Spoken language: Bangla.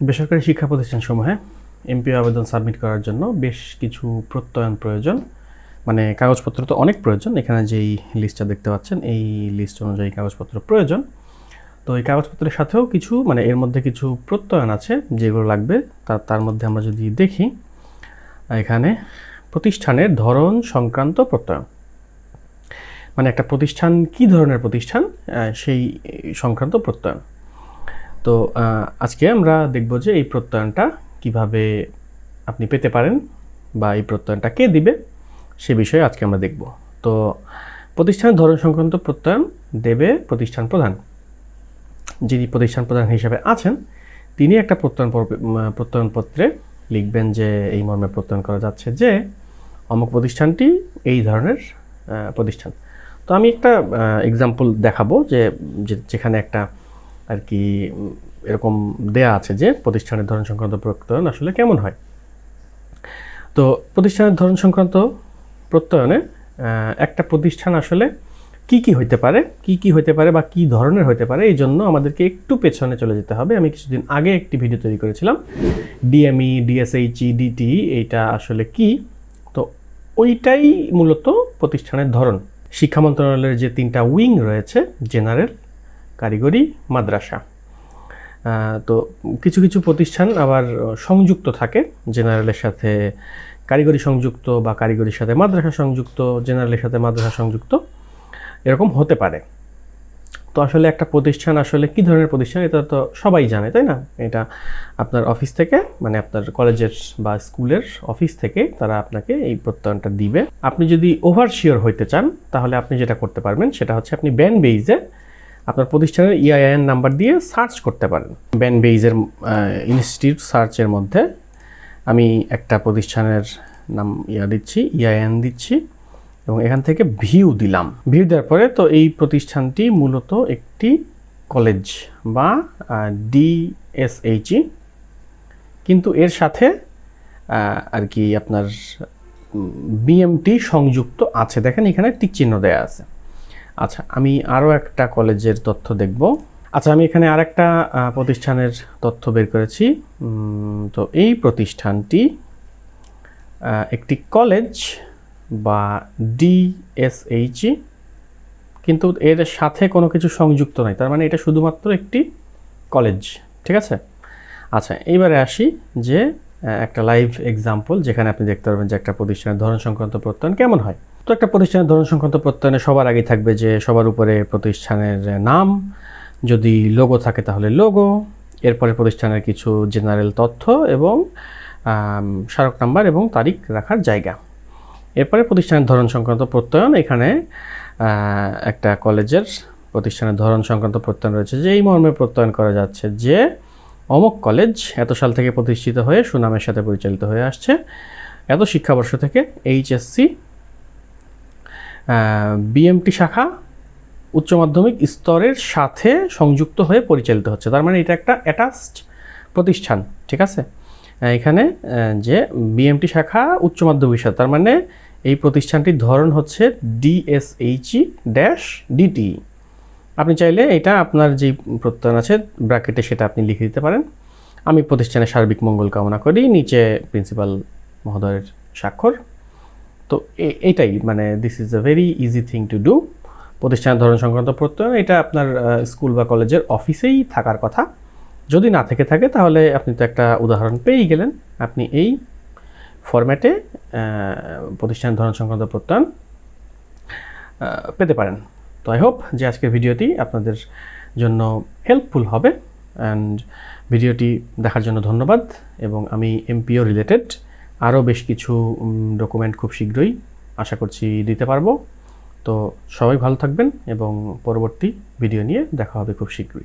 বেসরকারি শিক্ষা প্রতিষ্ঠানসমূহে এমপিও আবেদন সাবমিট করার জন্য বেশ কিছু প্রত্যয়ন প্রয়োজন। মানে কাগজপত্র তো অনেক প্রয়োজন, এখানে যেই লিস্টটা দেখতে পাচ্ছেন, এই লিস্ট অনুযায়ী কাগজপত্র প্রয়োজন। তো এই কাগজপত্রের সাথেও কিছু মানে এর মধ্যে কিছু প্রত্যয়ন আছে, যেগুলো লাগবে তার তার মধ্যে আমরা যদি দেখি, এখানে প্রতিষ্ঠানের ধরন সংক্রান্ত প্রত্যয়ন। মানে একটা প্রতিষ্ঠান কি ধরনের প্রতিষ্ঠান সেই সংক্রান্ত প্রত্যয়ন। তো আজকে আমরা দেখব যে এই প্রত্যয়নটা কীভাবে আপনি পেতে পারেন বা এই প্রত্যয়নটা কে দিবে সে বিষয়ে আজকে আমরা দেখব। তো প্রতিষ্ঠানের ধরন সংক্রান্ত প্রত্যয়ন দেবে প্রতিষ্ঠান প্রধান। যিনি প্রতিষ্ঠান প্রধান হিসেবে আছেন, তিনি একটা প্রত্যয়ন প্রত্যয়নপত্রে লিখবেন যে এই মর্মে প্রত্যয়ন করা যাচ্ছে যে অমুক প্রতিষ্ঠানটি এই ধরনের প্রতিষ্ঠান। তো আমি একটা এক্সাম্পল দেখাবো যে- যেখানে একটা আর কি, এরকম দেয়া আছে যে প্রতিষ্ঠানের ধরন সংক্রান্ত প্রত্যয়ন আসলে কেমন হয়? তো প্রতিষ্ঠানের ধরন সংক্রান্ত প্রত্যয়নে একটা প্রতিষ্ঠান আসলে কি কি হইতে পারে, কি কি হইতে পারে বা কি ধরনের হইতে পারে, এই জন্য আমাদেরকে একটু পেছনে চলে যেতে হবে। আমি কিছুদিন আগে একটি ভিডিও তৈরি করেছিলাম, ডিএমই, ডিএসএইচই, ডিটি, এইটা আসলে কি? তো ওইটাই মূলত প্রতিষ্ঠানের ধরন। শিক্ষা মন্ত্রণালয়ের যে তিনটা উইং রয়েছে, জেনারেল কারিগরি মাদ্রাসা। তো কিছু কিছু প্রতিষ্ঠান আবার সংযুক্ত থাকে, জেনারেলের সাথে কারিগরি সংযুক্ত বা কারিগরির সাথে মাদ্রাসা সংযুক্ত, জেনারেলের সাথে মাদ্রাসা সংযুক্ত, এরকম হতে পারে। তো আসলে একটা প্রতিষ্ঠান আসলে কি ধরনের প্রতিষ্ঠান, এটা তো সবাই জানে, তাই না? এটা আপনার অফিস থেকে মানে আপনার কলেজের বা স্কুলের অফিস থেকে তারা আপনাকে এই প্রত্যয়নটা দিবে। আপনি যদি ওভার শিওর হইতে চান, তাহলে আপনি যেটা করতে পারবেন, সেটা হচ্ছে আপনি ব্যান বেইজে আপনার প্রতিষ্ঠানের E ইআইএন নাম্বার দিয়ে সার্চ করতে পারেন। ব্যান বেইজের ইনস্টিটিউট সার্চের মধ্যে আমি একটা প্রতিষ্ঠানের নাম ইয়া দিচ্ছি ইআইএন দিচ্ছি এবং এখান থেকে ভিউ দিলাম। ভিউ দেওয়ার পরে তো এই প্রতিষ্ঠানটি মূলত একটি কলেজ বা ডিএসএইচই কিন্তু এর সাথে আর কি আপনার বিএমটি সংযুক্ত আছে। দেখেন এখানে টিক চিহ্ন দেয়া আছে। আচ্ছা আমি আরও একটা কলেজের তথ্য দেখব। আচ্ছা আমি এখানে আরেকটা আহ, প্রতিষ্ঠানের তথ্য বের করেছি। তো এই প্রতিষ্ঠানটি একটি কলেজ বা ডিএসএইচই কিন্তু এর সাথে কোনো কিছু সংযুক্ত নাই। তার মানে এটা শুধুমাত্র একটি কলেজ ঠিক আছে? আচ্ছা এইবারে আসি যে একটা লাইভ এক্সাম্পল যেখানে আপনি দেখতে পারবেন যে একটা প্রতিষ্ঠানের ধরন সংক্রান্ত প্রত্যয়ন কেমন হয়। তো একটা প্রতিষ্ঠানের ধরন সংক্রান্ত প্রত্যয়নে সবার আগেই থাকবে যে সবার উপরে প্রতিষ্ঠানের নাম, যদি লোগো থাকে তাহলে লোগো এরপরে প্রতিষ্ঠানের কিছু জেনারেল তথ্য এবং স্মারক নাম্বার এবং তারিখ রাখার জায়গা। এরপরে প্রতিষ্ঠানের ধরন সংক্রান্ত প্রত্যয়ন, এখানে একটা কলেজের প্রতিষ্ঠানের ধরন সংক্রান্ত প্রত্যয়ন রয়েছে যে এই মর্মে প্রত্যয়ন করা যাচ্ছে যে অমুক কলেজ এত সাল থেকে প্রতিষ্ঠিত হয়ে সুনামের সাথে পরিচালিত হয়ে আসছে। এত শিক্ষাবর্ষ থেকে এইচএসসি বিএমটি শাখা উচ্চ মাধ্যমিক স্তরের সাথে সংযুক্ত হয়ে পরিচালিত হচ্ছে। তার মানে এটা একটা অ্যাটাচড প্রতিষ্ঠান, ঠিক আছে? এখানে যে বিএমটি শাখা উচ্চ মাধ্যমিক সাথে তার মানে এই প্রতিষ্ঠানটির ধরন হচ্ছে ডিএসএইচই ড্যাশ ডিটি আপনি চাইলে এটা আপনার যে প্রত্যয়ন আছে ব্র্যাকেটে সেটা আপনি লিখে দিতে পারেন। আমি প্রতিষ্ঠানের সার্বিক মঙ্গল কামনা করি। নিচে প্রিন্সিপাল মহোদয়ের স্বাক্ষর। তো এটাই মানে this is a very easy thing to do প্রতিষ্ঠানের ধরন সংক্রান্ত প্রত্যয়ন, এটা আপনার স্কুল বা কলেজের অফিসেই থাকার কথা। যদি না থেকে থাকে, তাহলে আপনি তো একটা উদাহরণ পেয়েই গেলেন। আপনি এই ফরম্যাটে প্রতিষ্ঠানের ধরন সংক্রান্ত প্রত্যয়ন পেতে পারেন। তো আই হোপ যে আজকের ভিডিওটি আপনাদের জন্য হেল্পফুল হবে। অ্যান্ড ভিডিওটি দেখার জন্য ধন্যবাদ। এবং আমি এমপিও রিলেটেড আরও বেশ কিছু ডকুমেন্ট খুব শীঘ্রই আশা করছি দিতে পারব। তো সবাই ভালো থাকবেন এবং পরবর্তী ভিডিও নিয়ে দেখা হবে খুব শীঘ্রই।